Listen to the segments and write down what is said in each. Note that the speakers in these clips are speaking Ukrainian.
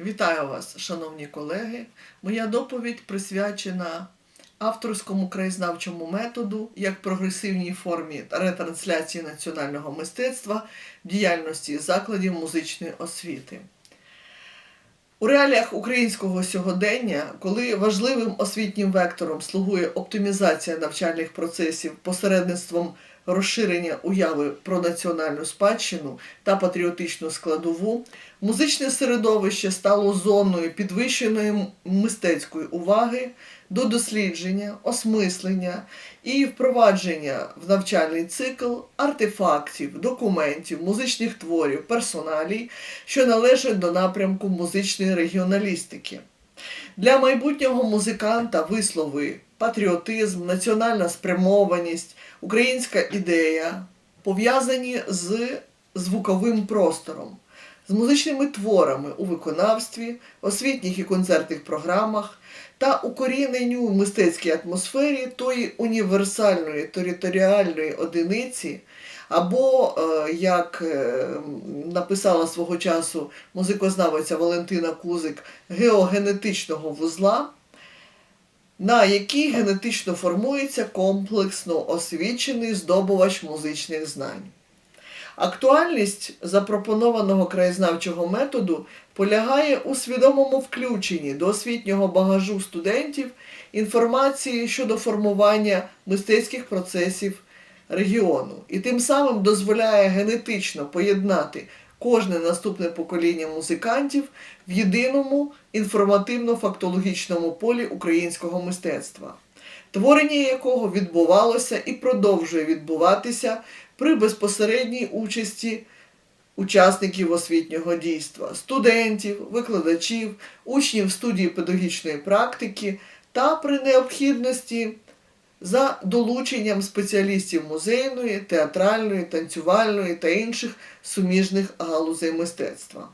Вітаю вас, шановні колеги. Моя доповідь присвячена авторському краєзнавчому методу як прогресивній формі ретрансляції національного мистецтва в діяльності закладів музичної освіти. У реаліях українського сьогодення, коли важливим освітнім вектором слугує оптимізація навчальних процесів посередництвом розширення уяви про національну спадщину та патріотичну складову, музичне середовище стало зоною підвищеної мистецької уваги до дослідження, осмислення і впровадження в навчальний цикл артефактів, документів, музичних творів, персоналій, що належать до напрямку музичної регіоналістики. Для майбутнього музиканта вислови патріотизм, національна спрямованість, українська ідея пов'язані з звуковим простором, з музичними творами у виконавстві, освітніх і концертних програмах та укоріненню в мистецькій атмосфері тої універсальної територіальної одиниці, або, е, як е, написала свого часу музикознавиця Валентина Кузик, геогенетичного вузла, на якій генетично формується комплексно освічений здобувач музичних знань. Актуальність запропонованого краєзнавчого методу полягає у свідомому включенні до освітнього багажу студентів інформації щодо формування мистецьких процесів регіону і тим самим дозволяє генетично поєднати кожне наступне покоління музикантів в єдиному інформативно-фактологічному полі українського мистецтва, творення якого відбувалося і продовжує відбуватися при безпосередній участі учасників освітнього дійства, студентів, викладачів, учнів студії педагогічної практики та при необхідності за долученням спеціалістів музейної, театральної, танцювальної та інших суміжних галузей мистецтва.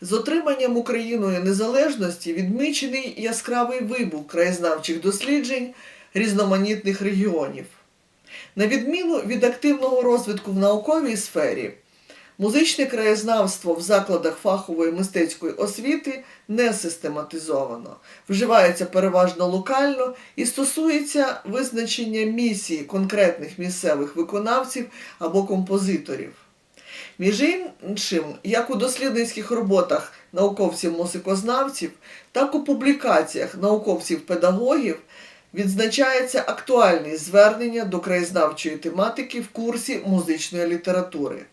З отриманням Україною незалежності відмічений яскравий вибух краєзнавчих досліджень різноманітних регіонів. На відміну від активного розвитку в науковій сфері, музичне краєзнавство в закладах фахової мистецької освіти не систематизовано, вживається переважно локально і стосується визначення місії конкретних місцевих виконавців або композиторів. Між іншим, як у дослідницьких роботах науковців-музикознавців, так у публікаціях науковців-педагогів відзначається актуальність звернення до краєзнавчої тематики в курсі музичної літератури.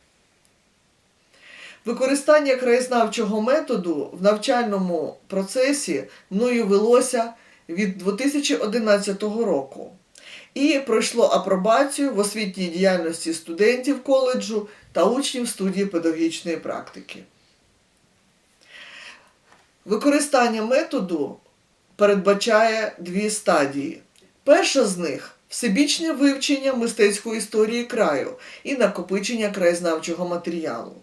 Використання краєзнавчого методу в навчальному процесі мною велося від 2011 року і пройшло апробацію в освітній діяльності студентів коледжу та учнів студії педагогічної практики. Використання методу передбачає дві стадії. Перша з них всебічне вивчення мистецької історії краю і накопичення краєзнавчого матеріалу.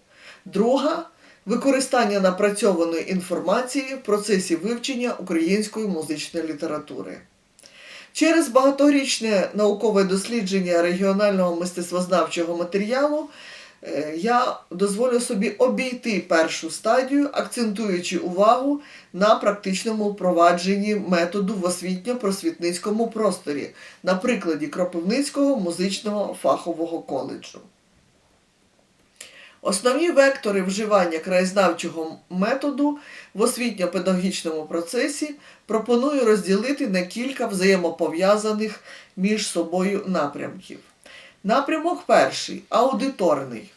Друга використання напрацьованої інформації в процесі вивчення української музичної літератури. Через багаторічне наукове дослідження регіонального мистецтвознавчого матеріалу е, я дозволю собі обійти першу стадію, акцентуючи увагу на практичному впровадженні методу в освітньо-просвітницькому просторі на прикладі Кропивницького музичного фахового коледжу. Основні вектори вживання краєзнавчого методу в освітньо-педагогічному процесі пропоную розділити на кілька взаємопов'язаних між собою напрямків. Напрямок перший аудиторний.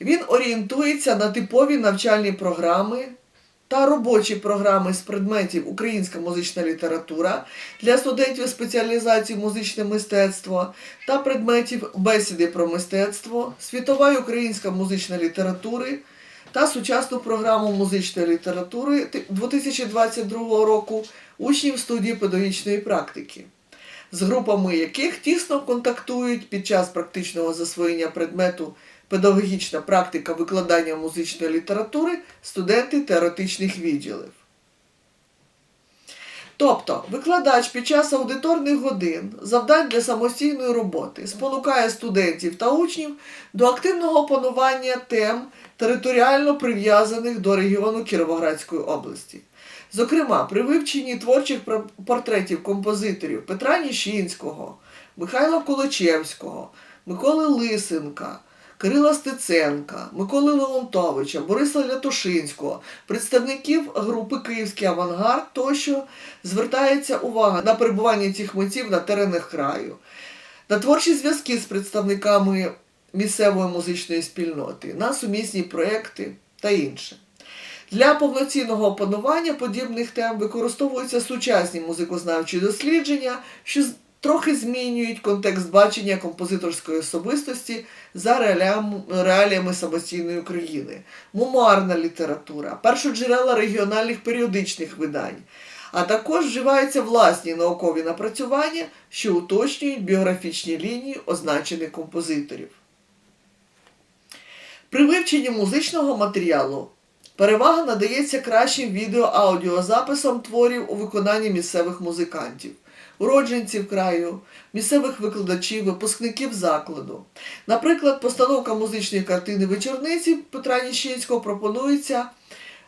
Він орієнтується на типові навчальні програми та робочі програми з предметів Українська музична література для студентів спеціалізації музичне мистецтво та предметів бесіди про мистецтво, світова і українська музична літератури та сучасну програму музичної літератури 2022 року учнів студії педагогічної практики, з групами яких тісно контактують під час практичного засвоєння предмету педагогічна практика викладання музичної літератури студенти теоретичних відділів. Тобто, викладач під час аудиторних годин завдань для самостійної роботи спонукає студентів та учнів до активного опанування тем, територіально прив'язаних до регіону Кіровоградської області. Зокрема, при вивченні творчих портретів композиторів Петра Ніщинського, Михайла Колочевського, Миколи Лисенка, Кирила Стеценка, Миколи Леонтовича, Бориса Лятошинського, представників групи Київський авангард тощо звертається увага на перебування цих митців на теренах краю, на творчі зв'язки з представниками місцевої музичної спільноти, на сумісні проекти та інше. Для повноцінного опанування подібних тем використовуються сучасні музикознавчі дослідження, що трохи змінюють контекст бачення композиторської особистості за реаліями самостійної України, мемуарна література, першоджерела регіональних періодичних видань, а також вживаються власні наукові напрацювання, що уточнюють біографічні лінії означених композиторів. При вивченні музичного матеріалу перевага надається кращим відео-аудіозаписам творів у виконанні місцевих музикантів, уродженців краю, місцевих викладачів, випускників закладу. Наприклад, постановка музичної картини вечорниці Петра Ніщинського пропонується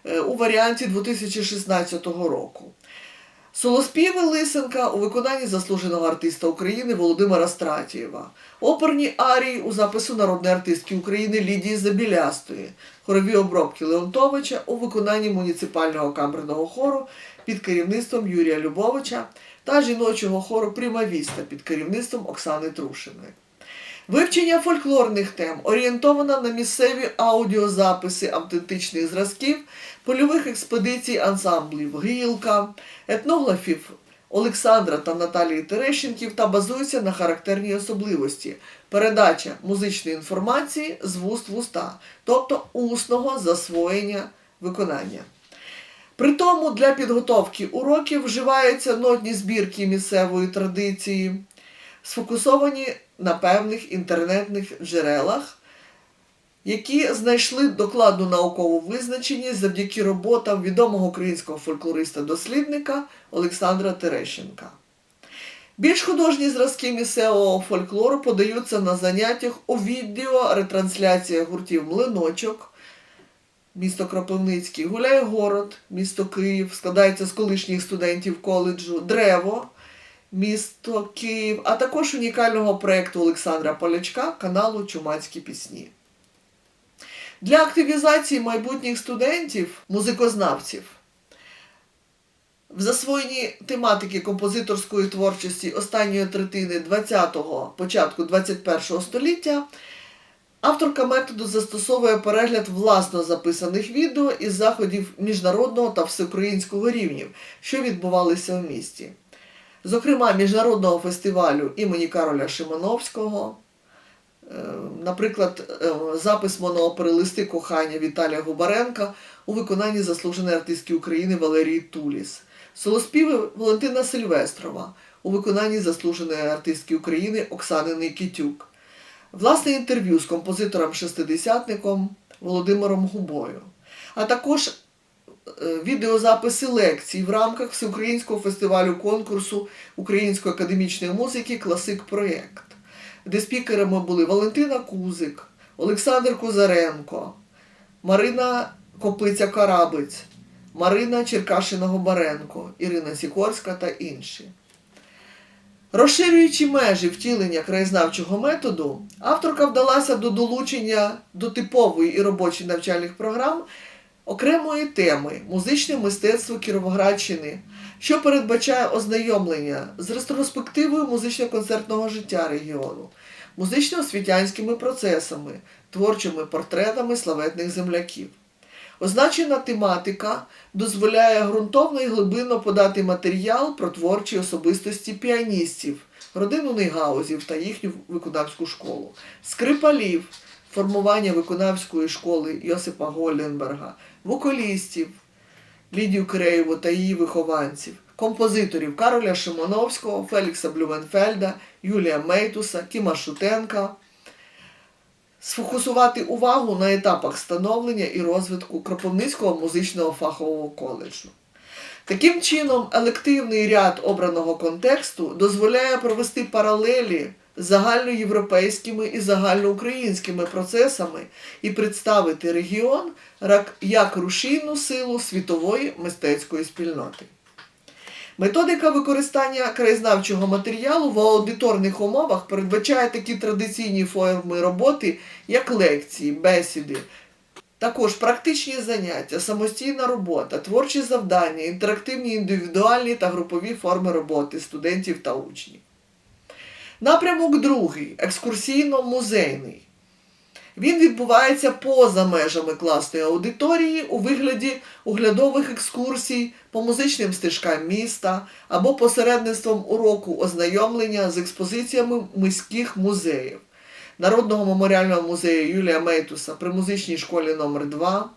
е, у варіанті 2016 року. Солоспіви Лисенка у виконанні заслуженого артиста України Володимира Стратієва, оперні арії у запису народної артистки України Лідії Забілястої, хорові обробки Леонтовича у виконанні муніципального камерного хору під керівництвом Юрія Любовича та жіночого хору Примавіста під керівництвом Оксани Трушиної. Вивчення фольклорних тем орієнтовано на місцеві аудіозаписи автентичних зразків, польових експедицій ансамблів Гілка, етнографів Олександра та Наталії Терещенків та базується на характерній особливості передача музичної інформації з вуст в уста, тобто усного засвоєння виконання. При тому для підготовки уроків вживаються нотні збірки місцевої традиції, сфокусовані на певних інтернетних джерелах, які знайшли докладну наукову визначеність завдяки роботам відомого українського фольклориста-дослідника Олександра Терещенка. Більш художні зразки місцевого фольклору подаються на заняттях у відео ретрансляціях гуртів Млиночок, місто Кропивницький, Гуляй город, місто Київ, складається з колишніх студентів коледжу, Древо, місто Київ, а також унікального проєкту Олександра Полячка каналу Чумацькі пісні. Для активізації майбутніх студентів, музикознавців, в засвоєнні тематики композиторської творчості останньої третини 20-го, початку 21-го століття авторка методу застосовує перегляд власно записаних відео із заходів міжнародного та всеукраїнського рівнів, що відбувалися в місті. Зокрема, міжнародного фестивалю імені Кароля Шимановського, е, наприклад, е, запис моноопери Листи кохання Віталія Губаренка у виконанні заслуженої артистки України Валерії Туліс, солоспіви Валентина Сильвестрова у виконанні заслуженої артистки України Оксани Никитюк, власне інтерв'ю з композитором-шестидесятником Володимиром Губою, а також відеозаписи лекцій в рамках Всеукраїнського фестивалю конкурсу Української академічної музики Класик Проєкт, де спікерами були Валентина Кузик, Олександр Козаренко, Марина Копиця-Карабець, Марина Черкашина-Гобаренко, Ірина Сікорська та інші. Розширюючи межі втілення краєзнавчого методу, авторка вдалася до долучення до типової і робочої навчальних програм окремої теми музичне мистецтво Кіровоградщини, що передбачає ознайомлення з ретроспективою музично-концертного життя регіону, музично-освітянськими процесами, творчими портретами славетних земляків. Означена тематика дозволяє ґрунтовно і глибинно подати матеріал про творчі особистості піаністів, родину Нейгаузів та їхню виконавську школу, скрипалів, формування виконавської школи Йосипа Голленберга, вокалістів Лідію Киреєву та її вихованців, композиторів Кароля Шимановського, Фелікса Блюменфельда, Юлія Мейтуса, Кіма Шутенка, сфокусувати увагу на етапах становлення і розвитку Кропивницького музичного фахового коледжу. Таким чином, елективний ряд обраного контексту дозволяє провести паралелі загальноєвропейськими і загальноукраїнськими процесами і представити регіон як рушійну силу світової мистецької спільноти. Методика використання краєзнавчого матеріалу в аудиторних умовах передбачає такі традиційні форми роботи, як лекції, бесіди, також практичні заняття, самостійна робота, творчі завдання, інтерактивні індивідуальні та групові форми роботи студентів та учнів. Напрямок другий екскурсійно-музейний. Він відбувається поза межами класної аудиторії у вигляді оглядових екскурсій по музичним стежкам міста або посередництвом уроку ознайомлення з експозиціями міських музеїв. Народного меморіального музею Юлія Мейтуса при музичній школі номер 2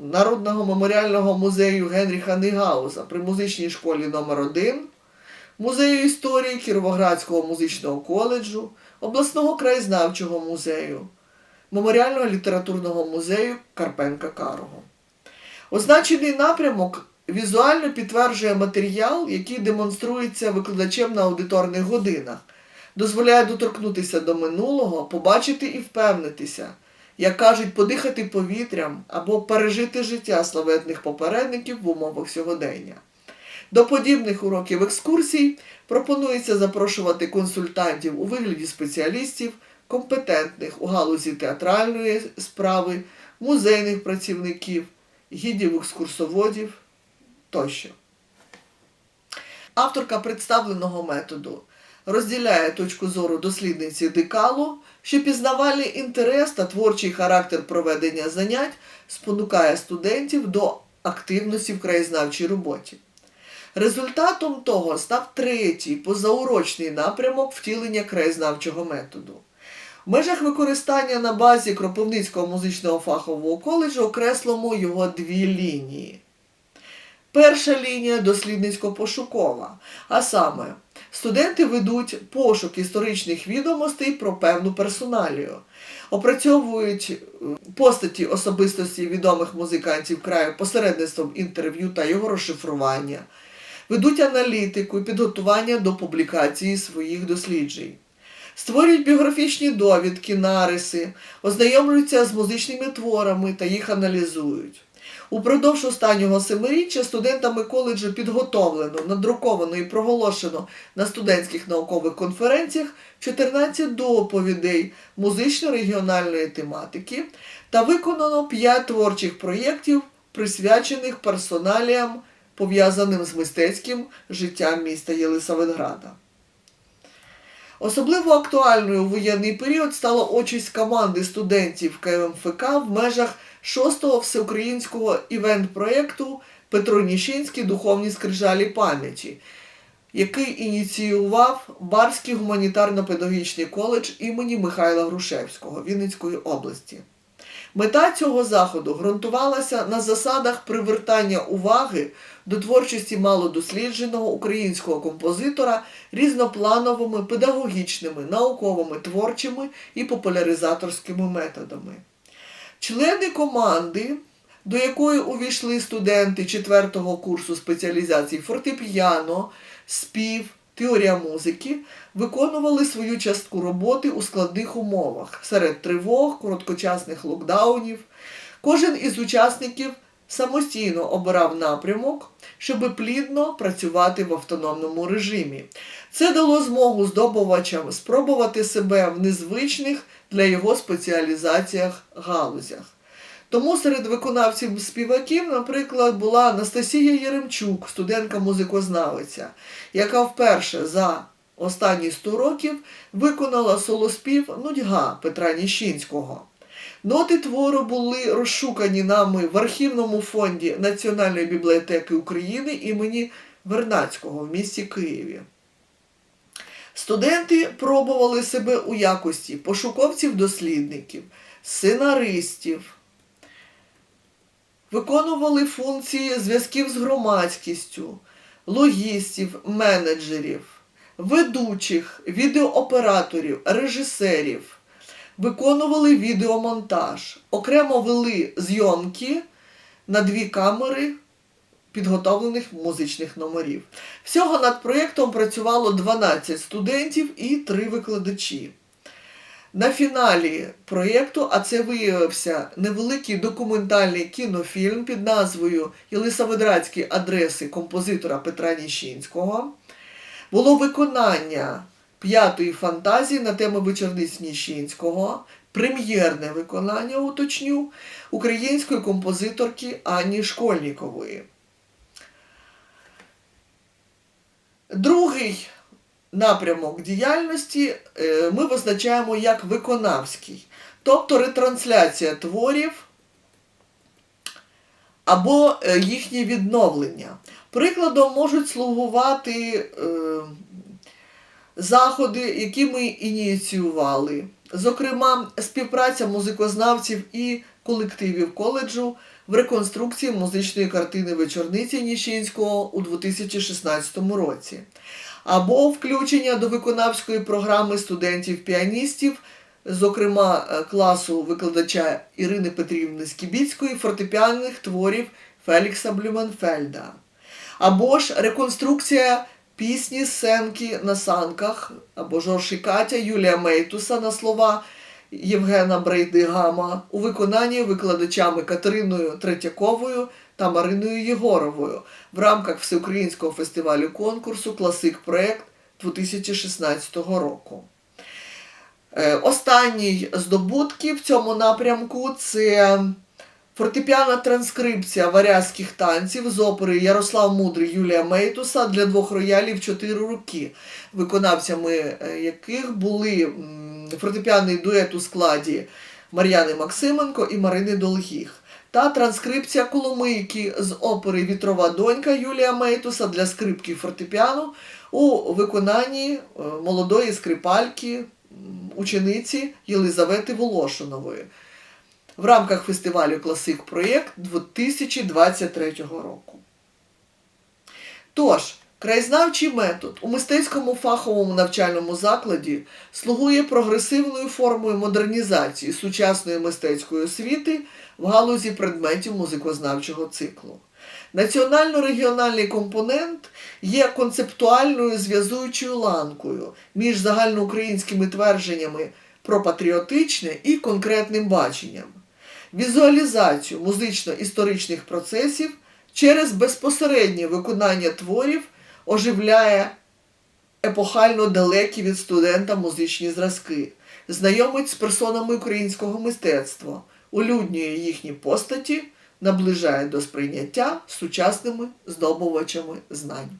Народного меморіального музею Генріха Нігауза при музичній школі номер 1 Музею історії Кіровоградського музичного коледжу, обласного краєзнавчого музею, Меморіального літературного музею Карпенка Карого. Означений напрямок візуально підтверджує матеріал, який демонструється викладачем на аудиторних годинах, дозволяє доторкнутися до минулого, побачити і впевнитися, як кажуть, подихати повітрям або пережити життя славетних попередників в умовах сьогодення. До подібних уроків екскурсій пропонується запрошувати консультантів у вигляді спеціалістів, компетентних у галузі театральної справи, музейних працівників, гідів екскурсоводів тощо. Авторка представленого методу розділяє точку зору дослідниці Декалу, що пізнавальний інтерес та творчий характер проведення занять спонукає студентів до активності в краєзнавчій роботі. Результатом того став третій позаурочний напрямок втілення краєзнавчого методу. В межах використання на базі Кропивницького музичного фахового коледжу окреслимо його дві лінії. Перша лінія дослідницько-пошукова, а саме, студенти ведуть пошук історичних відомостей про певну персоналію, опрацьовують е, постаті особистості відомих музикантів краю посередництвом інтерв'ю та його розшифрування, ведуть аналітику і підготування до публікації своїх досліджень. Створюють біографічні довідки, нариси, ознайомлюються з музичними творами та їх аналізують. Упродовж останнього семиріччя студентами коледжу підготовлено, надруковано і проголошено на студентських наукових конференціях 14 доповідей музично-регіональної тематики та виконано 5 творчих проєктів, присвячених персоналіям, пов'язаним з мистецьким життям міста Єлисаветграда. Особливо актуальною у воєнний період стала участь команди студентів КМФК в межах 6-го всеукраїнського івент-проєкту Петро Ніщинський духовні скрижалі пам'яті, який ініціював Барський гуманітарно-педагогічний коледж імені Михайла Грушевського Вінницької області. Мета цього заходу ґрунтувалася на засадах привертання уваги до творчості малодослідженого українського композитора різноплановими педагогічними, науковими, творчими і популяризаторськими методами. Члени команди, до якої увійшли студенти 4-го курсу спеціалізації фортепіано, спів, теорія музики, виконували свою частку роботи у складних умовах серед тривог, короткочасних локдаунів. Кожен із учасників самостійно обирав напрямок, щоб плідно працювати в автономному режимі. Це дало змогу здобувачам спробувати себе в незвичних для його спеціалізаціях галузях. Тому серед виконавців співаків, наприклад, була Анастасія Єремчук, студентка-музикознавиця, яка вперше за останні 100 років виконала солоспів Нудьга Петра Ніщинського. Ноти твору були розшукані нами в архівному фонді Національної бібліотеки України імені Вернацького в місті Києві. Студенти пробували себе у якості пошуковців-дослідників, сценаристів, виконували функції зв'язків з громадськістю, логістів, менеджерів, ведучих, відеооператорів, режисерів, виконували відеомонтаж, окремо вели зйомки на дві камери підготовлених музичних номерів. Всього над проєктом працювало 12 студентів і 3 викладачі. На фіналі проєкту, а це виявився невеликий документальний кінофільм під назвою Єлисаветградські адреси композитора Петра Ніщинського, було виконання п'ятої фантазії на тему вечорниць Ніщинського, прем'єрне виконання, уточню, української композиторки Ані Школьнікової. Другий напрямок діяльності е, ми визначаємо як виконавський, тобто ретрансляція творів або е, їхнє відновлення. Прикладом можуть слугувати е, заходи, які ми ініціювали. Зокрема, співпраця музикознавців і колективів коледжу в реконструкції музичної картини вечорниці Ніщинського у 2016 році, або включення до виконавської програми студентів-піаністів, зокрема е, класу викладача Ірини Петрівни Скібіцької, фортепіанних творів Фелікса Блюменфельда, або ж реконструкція пісні Сенки на санках або Жорж і Катя Юлія Мейтуса на слова Євгена Брейдигама у виконанні викладачами Катериною Третьяковою та Мариною Єгоровою в рамках Всеукраїнського фестивалю конкурсу Класик Проект 2016 року. Е, Останній здобутки в цьому напрямку це фортепіана транскрипція варязьких танців з опери Ярослав Мудрий Юлія Мейтуса для двох роялів чотири руки, виконавцями е, яких були фортепіаний дует у складі Мар'яни Максименко і Марини Долгіх. Та транскрипція Коломийки з опери Вітрова донька Юлія Мейтуса для скрипки фортепіано у виконанні е, молодої скрипальки, учениці Єлизавети Волошинової в рамках фестивалю Класик Проєкт 2023 року. Тож, краєзнавчий метод у мистецькому фаховому навчальному закладі слугує прогресивною формою модернізації сучасної мистецької освіти в галузі предметів музикознавчого циклу. Національно-регіональний компонент є концептуальною зв'язуючою ланкою між загальноукраїнськими твердженнями про патріотичне і конкретним баченням, візуалізацію музично-історичних процесів через безпосереднє виконання творів оживляє епохально далекі від студента музичні зразки, знайомить з персонами українського мистецтва, улюднює їхні постаті, наближає до сприйняття сучасними здобувачами знань.